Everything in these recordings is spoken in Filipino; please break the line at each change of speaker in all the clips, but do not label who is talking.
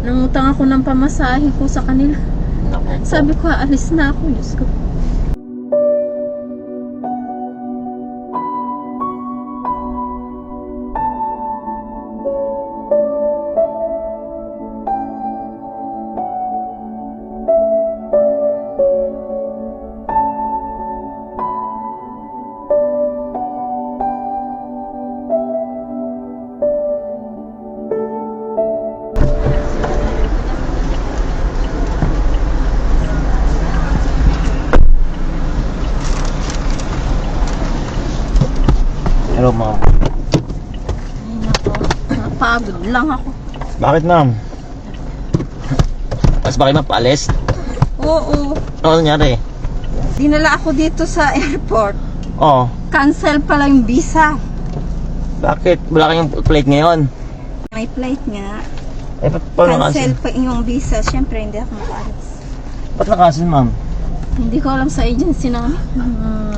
Nangutang ako ng pamasahe ko sa kanila.
Naku.
Sabi ko, alis na ako. Diyos ko.
Hello, ma'am.
Ay, nako. Napagod lang ako.
Bakit, ma'am? Mas bakit ma'am, paalis?
Oo.
Ano nangyari?
Dinala ako dito sa airport.
Oo.
Cancel pala yung visa.
Bakit? Wala kayong plate ngayon?
May flight nga.
Eh, ba't paano
Cancel
na-cancel?
pa yung visa. Siyempre, hindi ako makaalis.
Ba't na-cancel, ma'am?
Hindi ko alam sa agency namin. Hmm,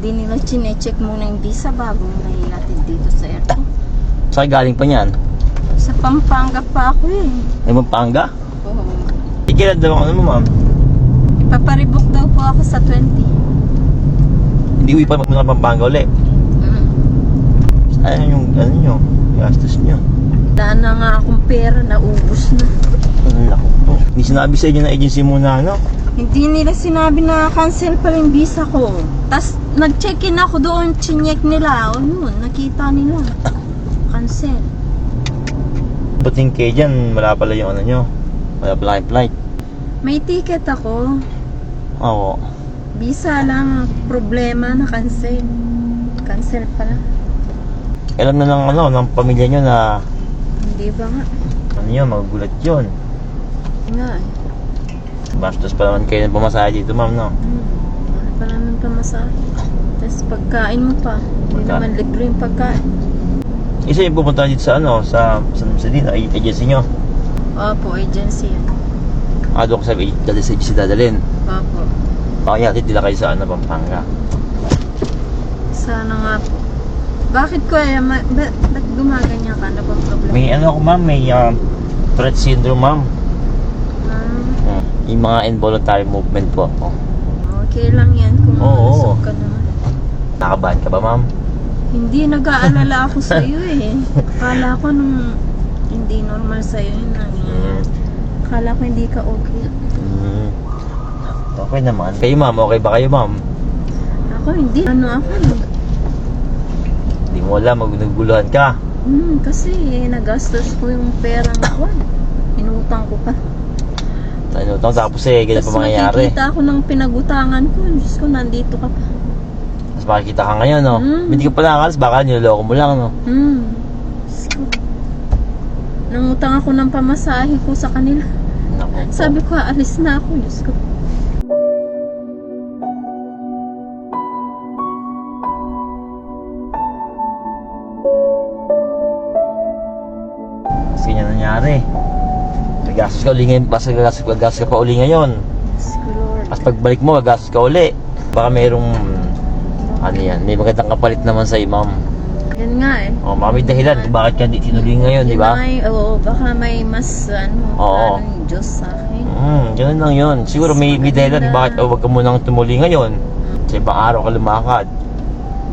hindi nila chinecheck muna yung visa bago nila ilatid dito sa airport.
Saan galing pa niyan?
Sa Pampanga pa ako eh.
Ay, Pampanga?
Oo.
Ikilan daw ako ano mo, ma'am?
Ipaparibok daw po ako sa 20.
Hindi uwi pa ng Pampanga uli.
Mm.
Ano yung, ano nyo? Gastos nyo.
Wala na nga akong pera, naubos na.
Ang lako po. Hindi sinabi sa inyo na agency muna, ano?
Hindi nila sinabi na cancel pa yung visa ko. Tapos nag-check-in ako doon, chinyek nila. O yun, nakita nila. Cancel.
Buting kayo dyan, wala pala yung ano nyo. Wala pala kayong flight.
May ticket ako.
Oo.
Visa lang ang problema na cancel. Cancel pala.
Alam na ng ano, ng pamilya nyo na
Hindi ba nga?
ano yun, magugulat yun.
Nga eh.
Bastos pa naman kayo ng pamasahe dito, ma'am, no?
Hmm. Pa naman pamasahe. Tapos pagkain mo pa. Hindi
Pagka-
naman libre yung pagkain.
Isa yung pupunta dito sa ano, sa, sa, sa dito, ay- agency nyo.
Opo, agency yan.
Ah, doon ko sa dali sa agency dadalhin.
Opo.
Baka yatid nila kayo sa ano, Pampanga.
Sana nga po. Bakit ko eh, ma- ba- ba't gumaganyan ka? Ano bang problema?
May ano ako, ma'am, may um, Tourette syndrome, ma'am. Yung mga involuntary movement po. Oh.
okay lang yan kung
Oo.
malusog ka naman.
Nakabahan ka ba, ma'am?
Hindi nag-aalala ako sa iyo eh. Kala ko nung hindi normal sa iyo yun. nangyayari.
Hmm.
Kala ko hindi ka okay.
Hmm. Okay naman. Kayo, ma'am, okay ba kayo, ma'am?
Ako hindi. Ano ako eh.
Hindi mo alam, magnaguluhan ka.
Hmm, kasi nagastos ko yung perang ako. Inutang ko pa.
Ano, tong tapos eh, ganyan pa
Tapos
mangyayari.
makikita ako ng pinagutangan ko. Diyos ko, nandito ka pa.
Tapos makikita ka ngayon, no?
Mm.
Hindi ka pa nakakalas, baka niloloko mo lang, no?
Ko. Nangutang ako ng pamasahe ko sa kanila.
Naku.
Sabi ko, alis na ako. Diyos ko.
Gagastos ka uli ngayon, basta gagastos, gagastos ka pa uli ngayon. Tapos pagbalik mo, gagastos ka uli. Baka mayroong, ano yan, may magandang kapalit naman sa ma'am.
Yan nga eh.
Oh, may dahilan kung bakit ka di tinuloy ngayon, di ba?
Oo, baka may mas ano,
Oo.
yung Diyos sa akin.
Hmm, ganun lang yun. Siguro may, may dahilan bakit oh, wag ka munang tumuli ngayon. Sa ibang araw ka lumakad.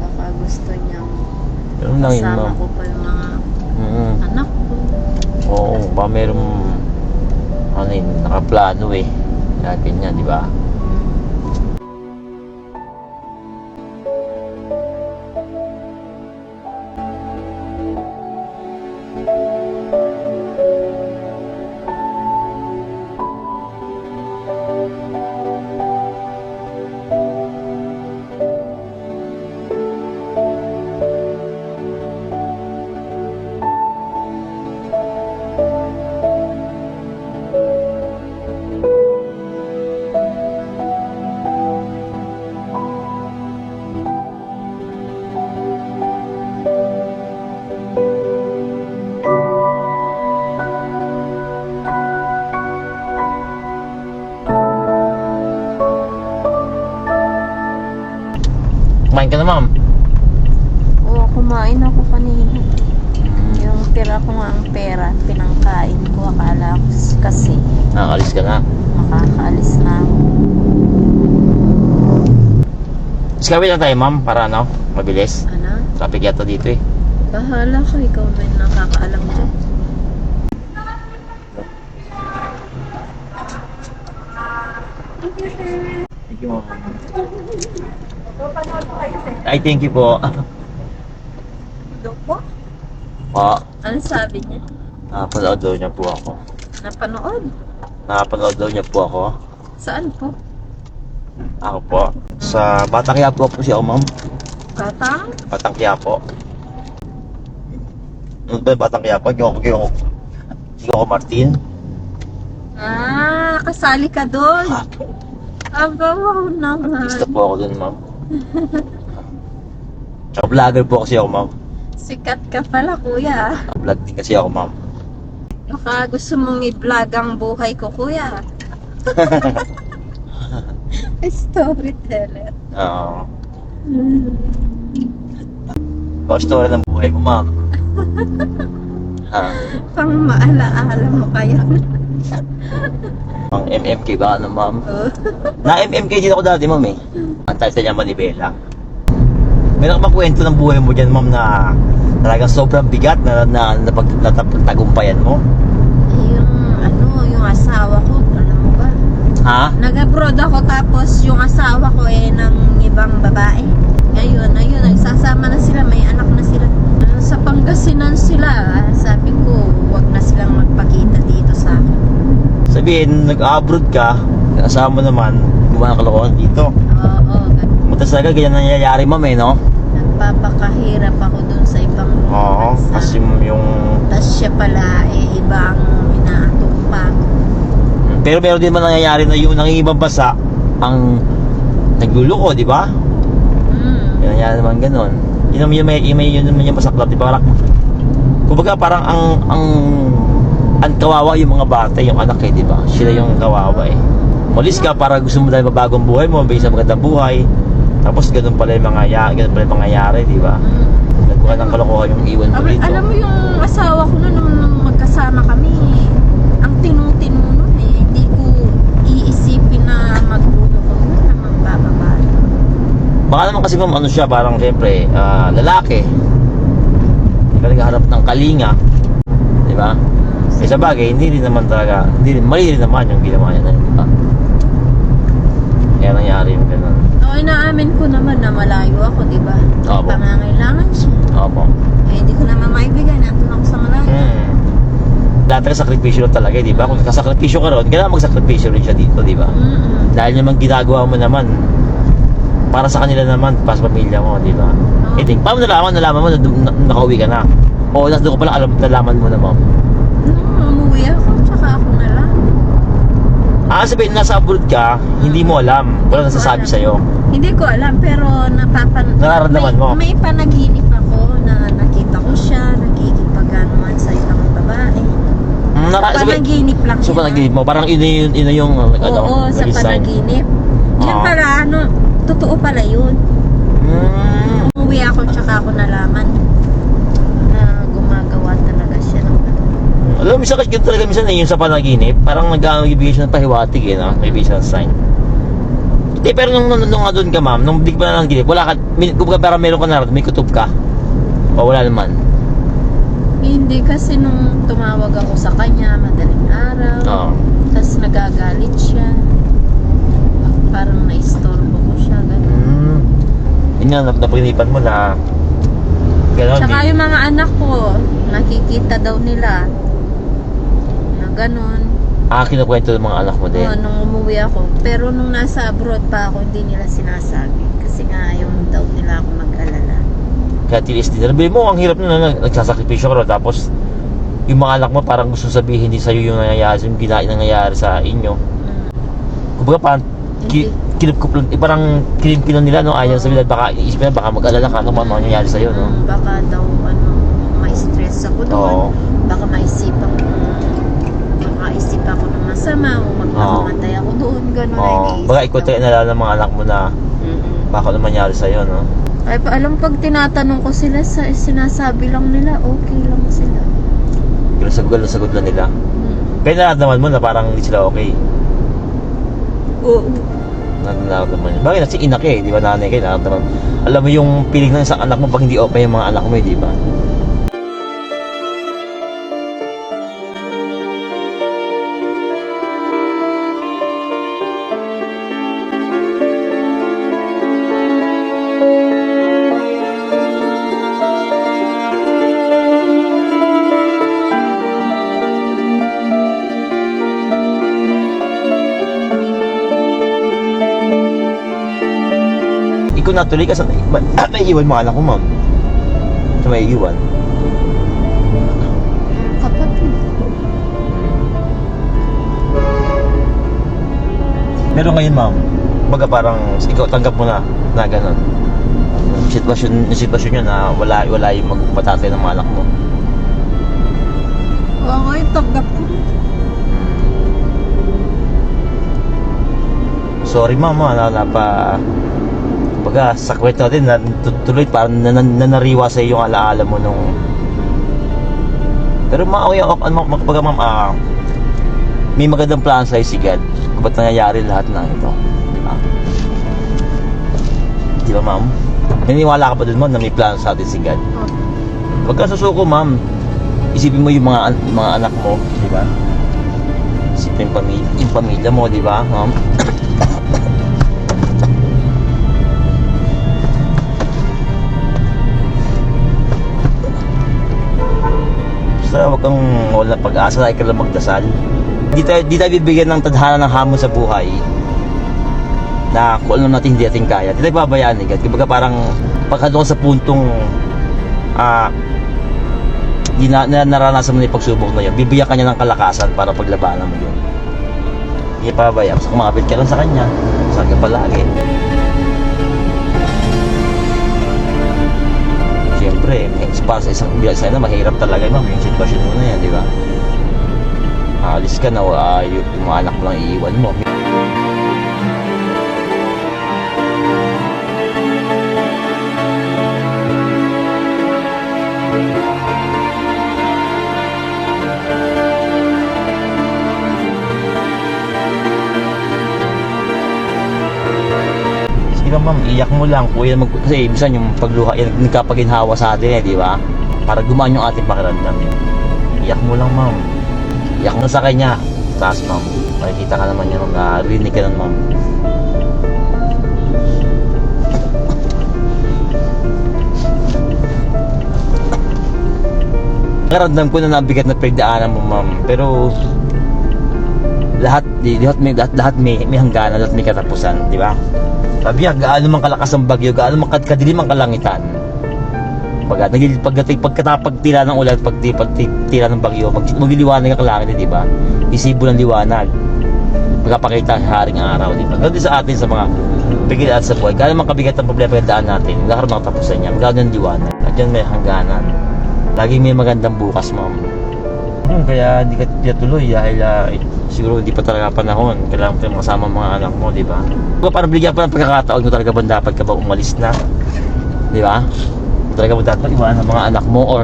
Baka gusto niyang
Ganun lang yun, ma'am.
ko pa yung mga
Mm.
anak ko.
Oo, baka mayroong, ano yun, nakaplano eh. Kaya ganyan, di ba? Kumain ka na, ma'am.
Oo, kumain ako kanina. Yung tira ko nga ang pera, pinangkain. Nakakaalis kasi.
Nakakalis ka na.
Makakaalis na ako.
Skawin na tayo, ma'am, para ano, mabilis.
Ano?
Traffic yata dito eh.
Bahala ka, ikaw may nakakaalam dyan.
Ay, thank you po.
Doon po?
Po,
Ano sabi niya?
napanood daw niya po ako.
Napanood?
Napanood daw niya po ako.
Saan po?
Ako po. Sa Batang Quiapo po siya, ma'am.
Batang?
Batang Quiapo. Ano ba yung Batang Quiapo? Yung yung ako, Martin.
Ah, kasali ka doon. Aba, wow naman.
Gusto po ako dun, ma'am. Vlogger po kasi ako, ma'am.
Sikat ka pala, kuya.
Vlog din kasi ako, ma'am.
Baka gusto mong i-vlog ang buhay ko, kuya. Storyteller.
Oo.
Hmm.
Uh, story ng buhay mo, ma'am. Ah,
Pang maalaala mo kaya.
Ang MMK ba, ano, ma'am? Na MMK din ako dati, ma'am, eh. Ang tayo sa niya Manibela. Meron ka kwento ng buhay mo dyan, ma'am, na talagang sobrang bigat na, na, na, pag, natagtagumpayan mo?
yung ano, yung asawa ko, alam mo ba?
Ha?
Nag-abroad ako tapos yung asawa ko eh ng ibang babae. Ngayon, ayun, nagsasama na sila, may anak na sila. Sa Pangasinan sila, ah, sabi ko, wag na silang magpakita dito sa akin.
Sabihin, nag-abroad ka, kasama mo naman, gumawa ka kalokohan dito.
Oo.
Mutas talaga, ganyan nangyayari, ma'am, eh, no?
Nagpapakahirap ako dun sa ibang
Oo,
bansa.
kasi yung...
Tapos siya pala, eh, ibang inaatupag.
Pero meron din man nangyayari na yung nangingibang basa ang nagluluko, di ba?
Mm.
Yan nangyayari naman ganun. Yun naman yung may, yung may yun naman yung masaklap, di ba? Parang, kumbaga parang ang, ang, ang kawawa yung mga bata, yung anak eh, di ba? Sila yung kawawa eh. Mulis ka para gusto mo dahil mabagong buhay mo, may isang magandang buhay. Tapos ganun pala yung mga, ya- ganun pala yung mangyayari, di ba? Nagbuka ng kalokohan yung iwan
Alam,
rito.
alam mo yung asawa ko na nung, nung magkasama kami, ang tinutino nun eh, hindi ko iisipin na magbuno ko yun na magbababae.
Baka naman kasi ma'am, ano siya, parang siyempre, ah, lalaki. Hindi ka ng kalinga. Di ba? Eh sa bagay, hindi rin naman talaga, hindi rin, mali rin naman yung ginawa niya na yun, di ba? Kaya nangyari yung ganun.
O, inaamin ko naman na malayo ako, di ba?
Opo.
pangangailangan siya.
Opo.
Eh, hindi ko naman maibigay, nandun ako sa malayo.
Hmm. Dati sakripisyo lang talaga, di ba? Kung kasakripisyo ka ron, kailangan magsakripisyo rin siya dito, di ba?
Mm-mm.
Dahil naman ginagawa mo naman, para sa kanila naman, para sa pamilya mo, di ba?
Oo.
Eh, paano nalaman, nalaman mo na, na, nakauwi ka na? O, nasa doon ko pala alam, nalaman mo na, ma'am.
Nung umuwi ako, tsaka ako na lang.
Ah, sabihin, nasa abroad ka, hindi mo alam. Wala nasasabi
Wala.
sa'yo.
Hindi ko alam, pero napapan...
Nararamdaman
may,
mo?
May panaginip ako na nakita ko siya, nakikipaganuhan sa ibang babae.
Mm, naka, sabi,
panaginip lang
so,
yun,
panaginip mo, parang ina yun, ina yung,
ah.
ano,
Oo, sa panaginip. Yun
Oo.
pala, ano, totoo pala yun.
Mm,
Umuwi ako, tsaka ako nalaman na gumagawa talaga siya ng ano.
Alam mo, minsan kasi talaga minsan eh, yung sa panaginip, parang nag-ibigay siya ng pahiwatig eh, no? Siya ng sign. Eh, pero nung, nung, nung nga doon ka, ma'am, nung ka pa nanaginip, wala ka, min, kumbaga parang meron ka na, may kutob ka. O wala naman.
Hindi kasi nung tumawag ako sa kanya, madaling araw,
Oo.
tapos nagagalit siya. Parang na-istorbo ko siya, gano'n.
Mm. Yun nga, nap- napaginipan mo na, gano'n,
Tsaka
di-
yung mga anak ko, nakikita daw nila na gano'n.
ah, kinukwento ng mga anak mo din.
Oo, nung umuwi ako. Pero nung nasa abroad pa ako, hindi nila sinasabi. Kasi nga ayaw daw nila ako mag-alala.
Kaya tiis din. Sabi mo, ang hirap na na nagsasakripisyo ka. Tapos, yung mga anak mo parang gusto sabihin hindi sa'yo yung nangyayari, yung gina, nangyayari sa inyo.
Mm.
Kumbaga parang ki, kinupkup, eh, parang kinimkinon nila, no? Ayaw sabihin, baka isipin na, baka mag-alala ka kung ano nangyayari sa'yo, no?
Mm, baka daw, ano, ma-stress ako doon.
Oo.
Baka maisipan ko, masama o magpakamatay ako doon. Gano'n
Oo.
iniisip
Baka
ko.
tayo nalala ng mga anak mo na
Mm-mm.
baka ano mangyari sa'yo, no?
Ay, pa, alam pag tinatanong ko sila, sa, sinasabi lang nila, okay lang sila.
Pero sagot lang sagot lang nila.
Mm.
Kaya nararamdaman mo na parang hindi sila okay.
Oo.
Nararamdaman mo. Bakit kasi ina ka eh, di ba nanay kayo, nararamdaman. Alam mo yung piling ng isang anak mo pag hindi okay yung mga anak mo eh, di ba? Natuloy ka sa ba, may iwan mo anak ko, ma'am. Sa may iwan. Pero ngayon, ma'am, baga parang ikaw tanggap mo na na ganun. Yung sitwasyon, yung sitwasyon nyo na wala, wala yung magpatatay ng mga anak mo.
Oo, ngayon tanggap ko.
Sorry mama, na, na pa baga sa kwento natin na tu- tuloy parang nan- nanariwa sa iyo yung alaala mo nung pero ma okay, okay, ano, baga ma'am ah, may magandang plan sa'yo si God kung ba't nangyayari lahat ng ito di ba di ba ma'am naniniwala ka ba dun ma'am na may plan sa atin si God Huwag ka susuko, ma'am. Isipin mo yung mga yung mga anak mo, di ba? Isipin yung pamilya, yung pamilya mo, di ba, ma'am? Basta huwag kang wala pag-asa, lagi ka lang magdasal. Di tayo, di tayo bibigyan ng tadhana ng hamon sa buhay na kung ano natin hindi natin kaya. Di tayo babayaan agad. Kumbaga parang pagka doon sa puntong ah di na, na naranasan mo na yung pagsubok na yun, bibigyan ka niya ng kalakasan para paglabanan mo yun. Hindi pa ba yan? Kumapit ka lang sa kanya. Saan ka palagi. Siyempre, para sa isang biyak sa'yo na mahirap talaga ma'am yung sitwasyon mo na yan, di ba? Aalis ka na, uh, yung, anak lang iiwan mo. Sige lang ma'am, iyak mo lang. Kuya, mag, kasi minsan yung pagluha, yan nagkapaginhawa sa atin eh, di ba? Para gumaan yung ating pakiramdam. Iyak mo lang ma'am. Iyak mo sa kanya. Taas ma'am. Makikita ka naman yun, rinig ka nun ma'am. Nakaramdam ko na nabigat na pagdaanan mo ma'am. Pero lahat di lahat may lahat, lahat may may hangganan lahat may katapusan di ba sabi nga gaano man kalakas ang bagyo gaano man kad- kadilim ang kalangitan. Pag nagil pagdating pagkatapag tira ng ulan pag pag tira ng bagyo mag, magliliwanag ang langit di ba? Isibo ng liwanag. Magpapakita sa haring araw di ba? Ganun sa atin sa mga pigilan sa buhay. Gaano man kabigat ang problema yung daan natin magkakaroon ng katapusan niya magkakaroon ng liwanag. At yan may hangganan. Laging may magandang bukas ma'am. Hmm, kaya hindi ka tuloy dahil ah, eh, siguro hindi pa talaga panahon. Kailangan yung kasama mga anak mo, di ba? Para bigyan pa ng pagkakataon kung talaga ba dapat ka ba umalis na? Di ba? Talaga ba dapat iwanan ang mga anak mo or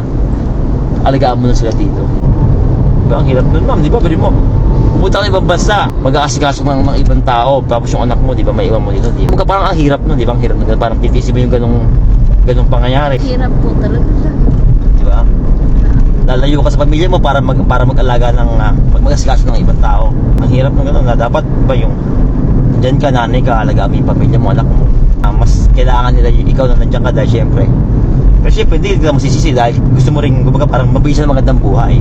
alagaan mo na sila dito? Diba, ang hirap nun, ma'am. Di ba? Bari mo, pumunta ka ng ibang bansa, mag-aasikaso ng, ng ibang tao, tapos yung anak mo, di ba, may iwan mo dito, di ba? Parang ang hirap nun, di ba? Ang hirap nun, parang titisi mo yung ganong, ganong pangyayari,
Hirap po talaga?
Lalayo ka sa pamilya mo para mag para mag-alaga ng uh, mag-asikaso ng ibang tao. Ang hirap ng gano'n na dapat ba yung diyan ka nanay ka alagaan mo yung pamilya mo anak mo. Ah, mas kailangan nila yung ikaw na nandiyan ka dahil syempre. Pero syempre hindi ka masisisi dahil gusto mo rin kumbaga parang siya ng magandang buhay.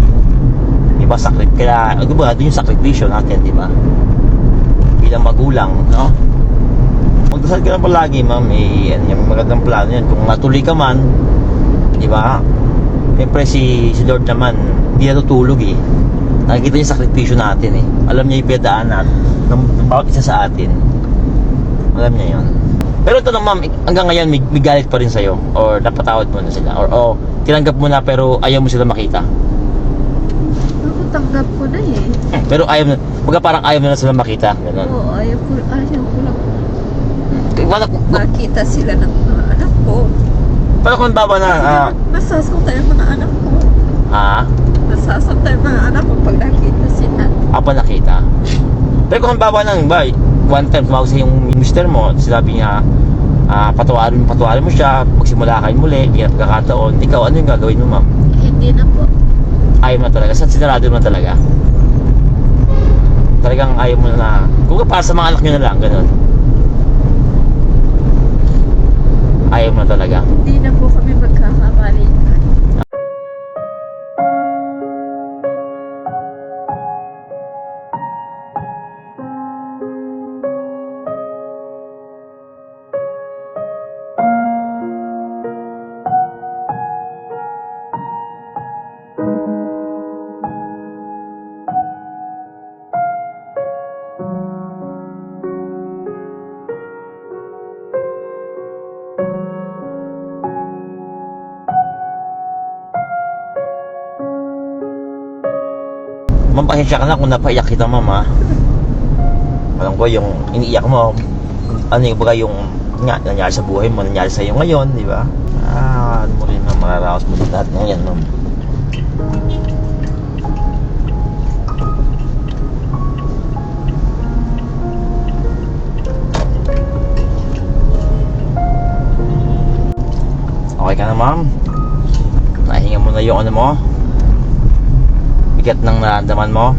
Di ba? Sakrit kaya kumbaga doon yung sakripisyo natin, di ba? Bilang magulang, no? Magdasal ka lang palagi, ma'am. Eh, yan, yung magandang plano yan. Kung natuloy ka man, di ba? Siyempre si, si Lord naman, hindi natutulog eh. Nakikita niya sakripisyo natin eh. Alam niya yung pinadaanan ng, ng bawat isa sa atin. Alam niya yon. Pero ito na ma'am, hanggang ngayon may, may galit pa rin sa'yo. Or napatawad mo na sila. Or oh, tinanggap mo na pero ayaw mo sila makita.
Tanggap ko na eh.
Pero ayaw mo, baga parang ayaw mo na sila makita. Ganun.
Oo, ayaw ko, ayaw ko
Paano,
makita sila ng mga anak ko.
Paano kung baba na, ah,
Masasaktan yung mga anak ko.
ah,
Masasaktan yung mga anak ko pag nakita sila.
ka pa nakita. Pero kung halimbawa ng ba, one time tumawag sa yung mister mo, sinabi niya, ah, patawarin, patawarin mo siya, magsimula kayo muli, hindi na pagkakataon, ikaw, ano yung gagawin mo, ma'am?
Hindi na po.
Ayaw mo na talaga, sa sinarado mo na talaga. Talagang ayaw mo na, kung para sa mga anak nyo na lang, ganun. Ayaw mo na talaga.
Hindi na po
Ma'am, pasensya ka na kung napaiyak kita, ma'am, ha? Alam ko, yung iniiyak mo, ano yung baga yung nga, nangyari sa buhay mo, nangyari sa iyo ngayon, di ba? Ah, ano mo rin, ma'am, mararaos mo lahat ng yan, ma'am. Okay ka na, ma'am? Nahinga mo na yung ano mo? Bigat ng nararamdaman mo?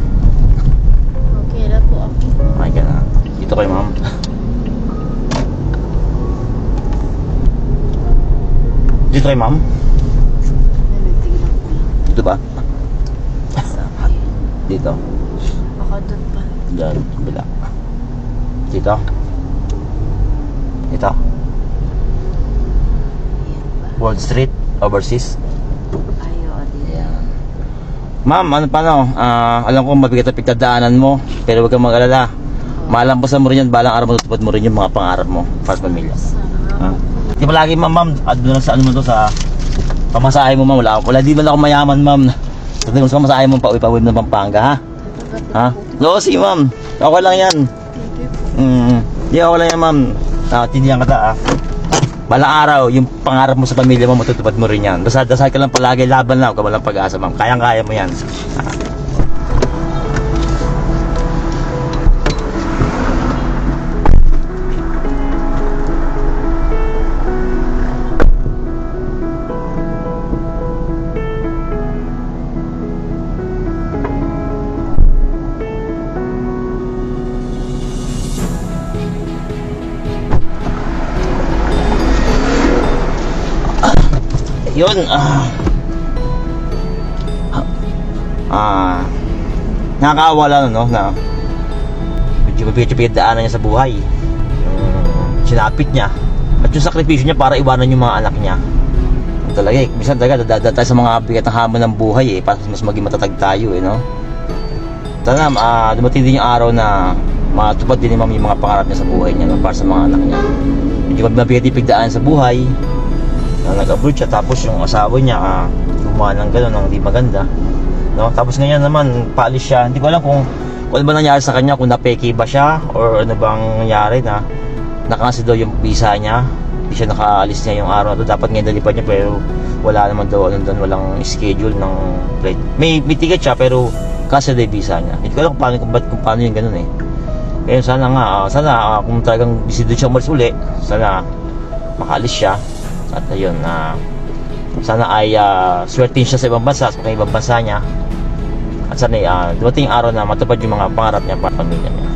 Okay na po ako.
Okay ka na. Dito kayo, ma'am. Dito kayo, ma'am. Dito ba? Dito.
Baka doon pa.
Diyan, kabila. Dito. Dito. Wall Street, overseas. Ayan. Ma'am, ano paano? Ah, alam ko mabigat ang pagdadaanan mo, pero huwag kang mag-alala. Malampasan mo rin yan, balang araw matutupad mo rin yung mga pangarap mo para sa pamilya. Ha? Di ba lagi ma'am, ma'am, at doon lang sa ano mo to sa pamasahe mo ma'am, wala, wala di man ako mayaman ma'am. Sa so, sa pamasahe mo, pauwi-pauwi ng Pampanga ha? Ha? Oo, sige ma'am. Okay lang yan. Mm, di okay lang yan ma'am. Ah, tindihan ka ta ah. Balang araw, yung pangarap mo sa pamilya mo, matutupad mo rin yan. Dasal, dasal ka lang palagi, laban lang, huwag ka walang pag-asa ma'am. Kayang-kaya mo yan. Yun, ah. Ah. Nakakawala no, na medyo medyo pinagdaanan niya sa buhay. Yung sinapit niya. At yung sakripisyo niya para iwanan yung mga anak niya. Talaga eh, minsan talaga dadaan tayo sa mga bigat ng hamon ng buhay eh, para mas maging matatag tayo eh, no? Sana ah, dumating din yung araw na matupad din ni ma'am yung mga pangarap niya sa buhay niya no, para sa mga anak niya. Medyo mabigat yung pigdaan sa buhay, na nag-abroad siya tapos yung asawa niya ah, gumawa ng gano'n ng hindi maganda no? Tapos ngayon naman paalis siya. Hindi ko alam kung kung ano ba nangyari sa kanya kung napeki ba siya or ano bang nangyari na nakansi daw yung visa niya. Hindi siya nakaalis niya yung araw na to. Dapat ngayon nalipad niya pero wala naman daw ano doon walang schedule ng flight. May, may ticket siya pero kasi daw visa niya. Hindi ko alam kung paano kung, kung paano yung gano'n eh. Kaya sana nga ah, sana ah, kung talagang decidido siya umalis uli sana makaalis siya at ayun na sana ay uh, swertin siya sa ibang bansa sa ibang bansa niya. At sana uh, dumating araw na matupad yung mga pangarap niya para pamilya niya